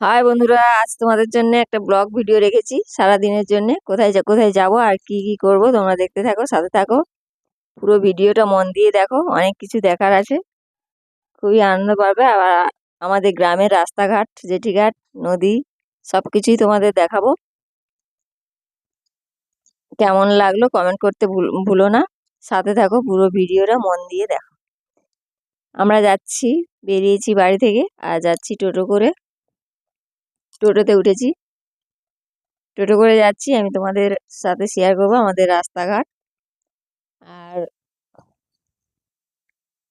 High বন্ধুরা, আজ তোমাদের জন্য একটা ব্লগ ভিডিও রেখেছি। সারা দিনের জন্য। কোথায় যা, কোথায় যাব আর কি কি করব তোমরা দেখতে থাকো, সাথে থাকো। পুরো ভিডিওটা মন দিয়ে দেখো, অনেক কিছু দেখার আছে। খুবই আনন্দ পাবে। আবার আমাদের গ্রামের রাস্তাঘাট, জেঠিঘাট, নদী সব কিছুই তোমাদের দেখাবো। কেমন লাগল কমেন্ট করতে ভুলো না। সাথে থাকো, পুরো ভিডিওটা মন দিয়ে দেখো। আমরা যাচ্ছি, বেরিয়েছি বাড়ি থেকে, আর যাচ্ছি টোটো করে। টোটোতে উঠেছি। টোটো করে যাচ্ছি, আমি তোমাদের সাথে শেয়ার করব আমাদের রাস্তাঘাট। আর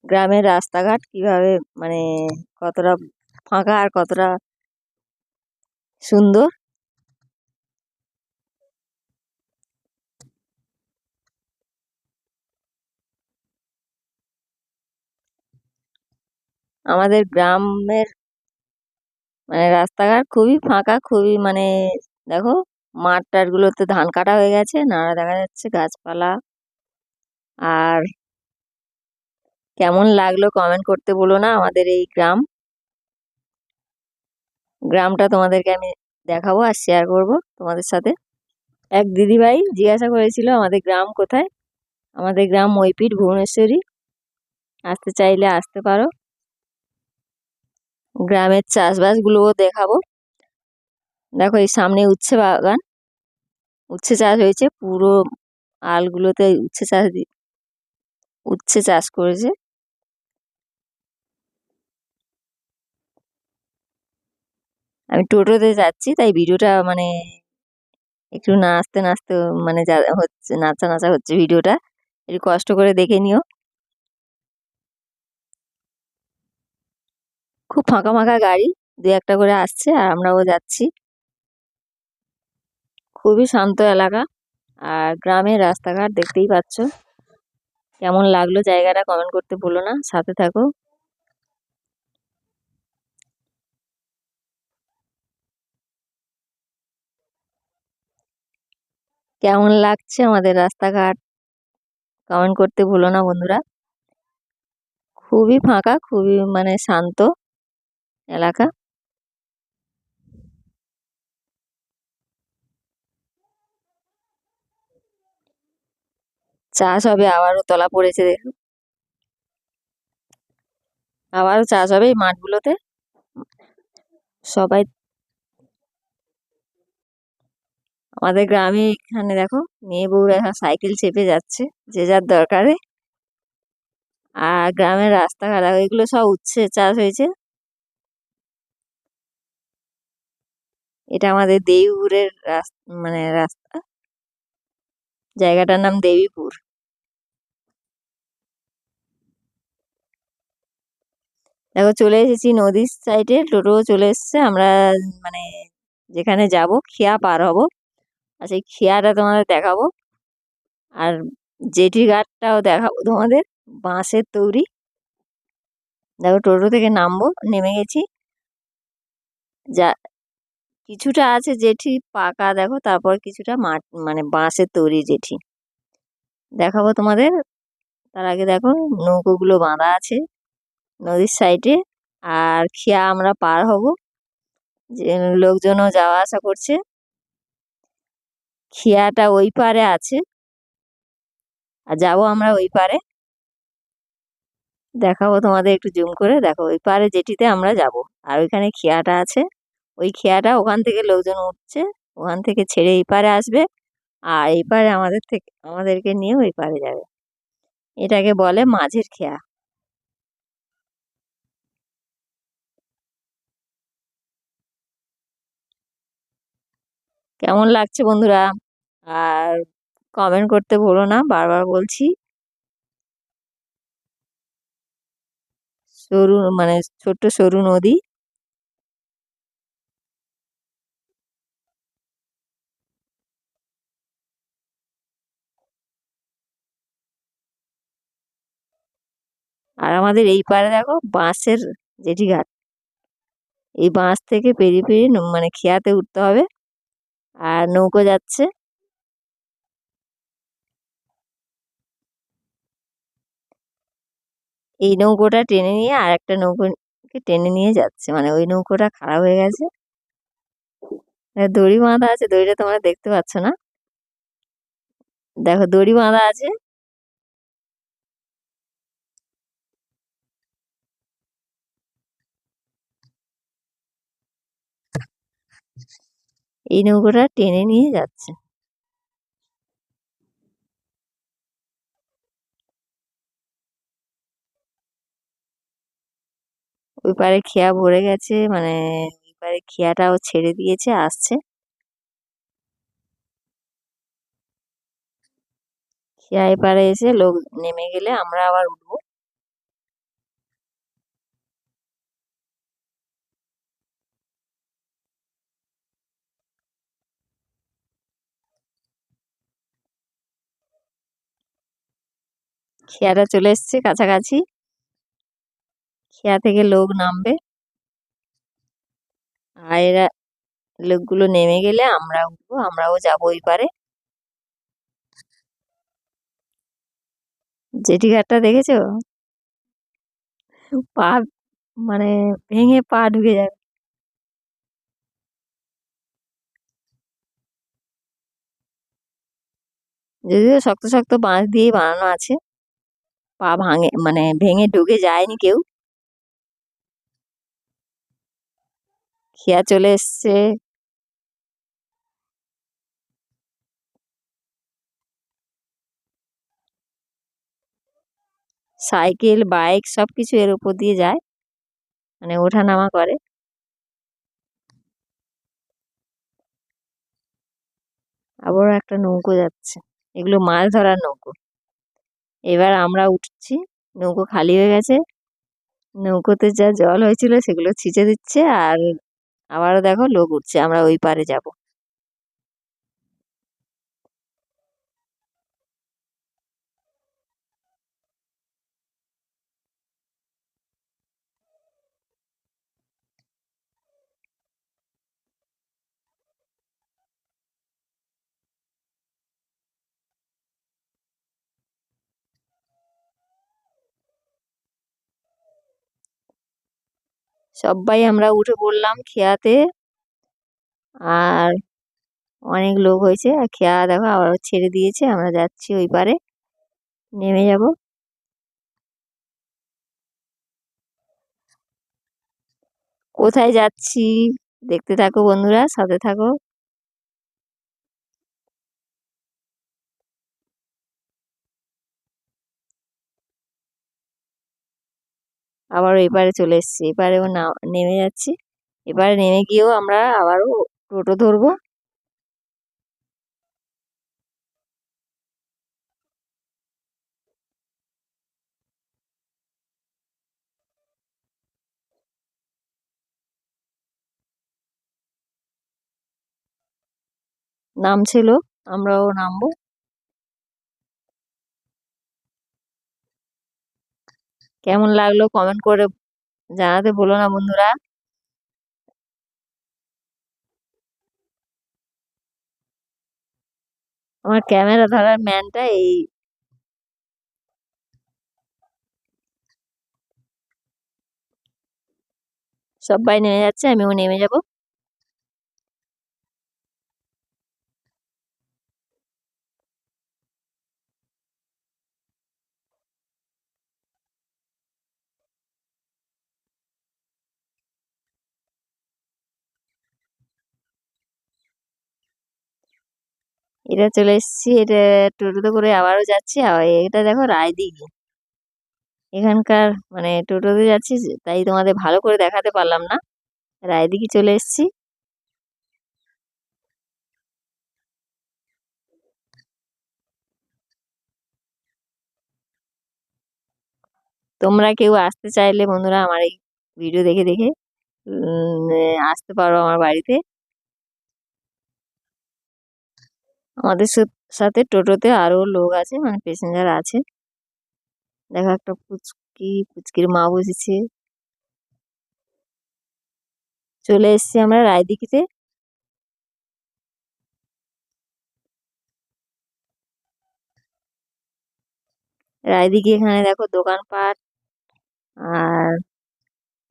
গ্রামের রাস্তাঘাট কীভাবে মানে কতটা ফাঁকা আর কতটা সুন্দর। আমাদের গ্রামের মানে রাস্তাঘাট খুবই ফাঁকা, খুবই মানে দেখো মাঠ টাটগুলোতে ধান কাটা হয়ে গেছে নাড়া দেখা যাচ্ছে গাছপালা। আর কেমন লাগল কমেন্ট করতে বলো না, আমাদের এই গ্রাম। গ্রামটা তোমাদেরকে আমি দেখাবো আর শেয়ার করব তোমাদের সাথে। এক দিদিভাই জিজ্ঞাসা করেছিল আমাদের গ্রাম কোথায়? আমাদের গ্রাম মইপিট ভুবনেশ্বরী। আসতে চাইলে আসতে পারো। গ্রামের চাষবাসগুলোও দেখাবো। দেখো এই সামনে উচ্ছে বাগান। উচ্ছে চাষ হয়েছে, পুরো আলগুলোতে উচ্ছে চাষ উচ্ছে চাষ করেছে। আমি টোটোতে যাচ্ছি, তাই ভিডিওটা মানে একটু নাচতে নাচতে মানে হচ্ছে নাচা নাচা হচ্ছে ভিডিওটা। একটু কষ্ট করে দেখে নিও। খুব ফাঁকা ফাঁকা গাড়ি দু একটা করে আসছে আর আমরাও যাচ্ছি। খুবই শান্ত এলাকা আর গ্রামের রাস্তাঘাট দেখতেই পাচ্ছ। কেমন লাগল জায়গাটা কমেন্ট করতে ভুলো না, সাথে থাকো। কেমন লাগছে আমাদের রাস্তাঘাট? কমেন্ট করতে ভুলো না বন্ধুরা। খুবই ফাঁকা, খুবই মানে শান্ত। এলাকা? চাষ হবে আবারও তলা পড়েছে দেখুন। আবারও চাষ হবে এই মাঠগুলোতে? সবাই আমাদের গ্রামে এখানে দেখো, মেয়ে বউরা এখন সাইকেল চেপে যাচ্ছে, যে যার দরকারে। আর গ্রামের রাস্তাঘাট, এগুলো সব উচ্ছে, চাষ হয়েছে। এটা আমাদের দেবীপুরের মানে রাস্তা। জায়গাটার নাম দেবীপুর। দেখো চলে এসেছি নদীর সাইডে টোটো চলে এসেছে। আমরা মানে যেখানে যাব, খেয়া পার হব। আর সেই খেয়াটা তোমাদের দেখাবো। আর জেটি ঘাটটাও দেখাবো তোমাদের। বাঁশের তৈরি। দেখো টোটো থেকে নামবো, নেমে গেছি। যা কিছুটা আছে জেঠি, পাকা দেখো, তারপর কিছুটা মাঠ মানে বাঁশের তৈরি জেঠি। দেখাবো তোমাদের। তার আগে দেখো, নৌকোগুলো বাঁধা আছে নদীর সাইডে আর খেয়া আমরা পার হব। যে, লোকজনও যাওয়া আসা করছে। খেয়াটা ওই পারে আছে। আর যাব আমরা ওই পারে। দেখাবো তোমাদের একটু জুম করে। দেখো, ওই পারে যেটিতে আমরা যাব। আর ওইখানে খেয়াটা আছে। ওই খেয়াটা ওখান থেকে লোকজন উঠছে, ওখান থেকে ছেড়ে এই পারে আসবে আর এই পারে আমাদের থেকে, আমাদেরকে নিয়ে ওই পারে যাবে। এটাকে বলে মাঝের খেয়া। কেমন লাগছে বন্ধুরা? আর কমেন্ট করতে ভুলো না, বারবার বলছি। সরু মানে ছোট্ট সরু নদী। আর আমাদের এই পারে দেখো বাঁশের জেটি ঘাট। এই বাঁশ থেকে পেরিয়ে পেরিয়ে মানে খেয়াতে উঠতে হবে আর নৌকো যাচ্ছে। এই নৌকোটা টেনে নিয়ে আর একটা নৌকোকে টেনে নিয়ে যাচ্ছে। মানে ওই নৌকোটা খারাপ হয়ে গেছে। দড়ি বাঁধা আছে, দড়িটা তোমরা দেখতে পাচ্ছ না? দেখো দড়ি বাঁধা আছে। এই নৌকোটা টেনে নিয়ে যাচ্ছে। ওই পারে খেয়া ভরে গেছে মানে ওই পারে খেয়াটাও ছেড়ে দিয়েছে, আসছে। খেয়া এপারে এসে লোক নেমে গেলে আমরা আবার উঠবো। খেয়াটা চলে এসছে কাছাকাছি। খেয়া থেকে লোক নামবে। আর এরা লোকগুলো নেমে গেলে আমরা উঠবো, আমরাও যাব ওই পারে। জেটি ঘাটটা দেখেছ? পা মানে ভেঙে পা ঢুকে যাবে। যদিও শক্ত শক্ত বাঁশ দিয়েই বানানো আছে। পা ভাঙে মানে ভেঙে ঢুকে যায়নি কেউ। খেয়া চলে এসছে। সাইকেল, বাইক সব কিছু এর উপর দিয়ে যায়। মানে ওঠা নামা করে। আবারও একটা নৌকো যাচ্ছে। এগুলো মাছ ধরার নৌকো। এবার আমরা উঠছি। নৌকো খালি হয়ে গেছে। নৌকোতে যা জল হয়েছিল সেগুলো ছিঁচে দিচ্ছে আর আবারও দেখো লোক উঠছে। আমরা ওই পারে যাব। সবাই আমরা উঠে পড়লাম খেয়াতে। আর অনেক লোক হয়েছে। আর খেয়া দেখো আবার ছেড়ে দিয়েছে। আমরা যাচ্ছি ওই পারে। নেমে যাব। কোথায় যাচ্ছি? দেখতে থাকো বন্ধুরা, সাথে থাকো। আবার এপারে চলে এসছি। এপারেও না, নেমে যাচ্ছি। এবারে নেমে গিয়েও আমরা আবারও টোটো ধরবো। নামছিল আমরাও নামবো। কেমন লাগল কমেন্ট করে জানাতে ভুলো না বন্ধুরা। আমার ক্যামেরা ধরার ম্যানটা এই। সবাই নেমে যাচ্ছে, আমিও নেমে যাব। এটা চলে এসেছি, এটা টোটোতে করে আবারও যাচ্ছি। আর এটা দেখো রায়দিঘি। এখানকার মানে টোটোতে যাচ্ছি, তাই তোমাদের ভালো করে দেখাতে পারলাম না। রায়দিঘি চলে এসেছি। তোমরা কেউ আসতে চাইলে বন্ধুরা আমার এই ভিডিও দেখে দেখে আসতে পারো আমার বাড়িতে। আমাদের সাথে টোটোতে আরও লোক আছে মানে প্যাসেঞ্জার আছে। দেখো একটা পুচকি, পুচকির মা বসেছে। চলে এসছি আমরা রায়দিঘিতে। রায়দিঘি এখানে দেখো দোকানপাট, আর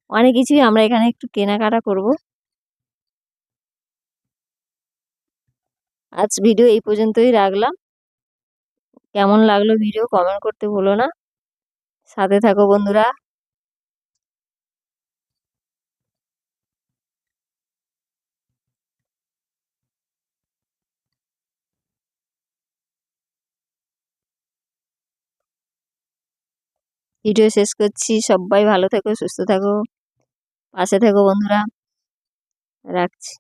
অনেক কিছুই আমরা এখানে একটু কেনাকাটা করব। আজ ভিডিও এই পর্যন্তই রাখলাম। কেমন লাগল ভিডিও কমেন্ট করতে ভুলো না। সাথে থাকো বন্ধুরা। ভিডিও শেষ করছি। সবাই ভালো থেকো, সুস্থ থাকো। পাশে থেকো বন্ধুরা। রাখছি।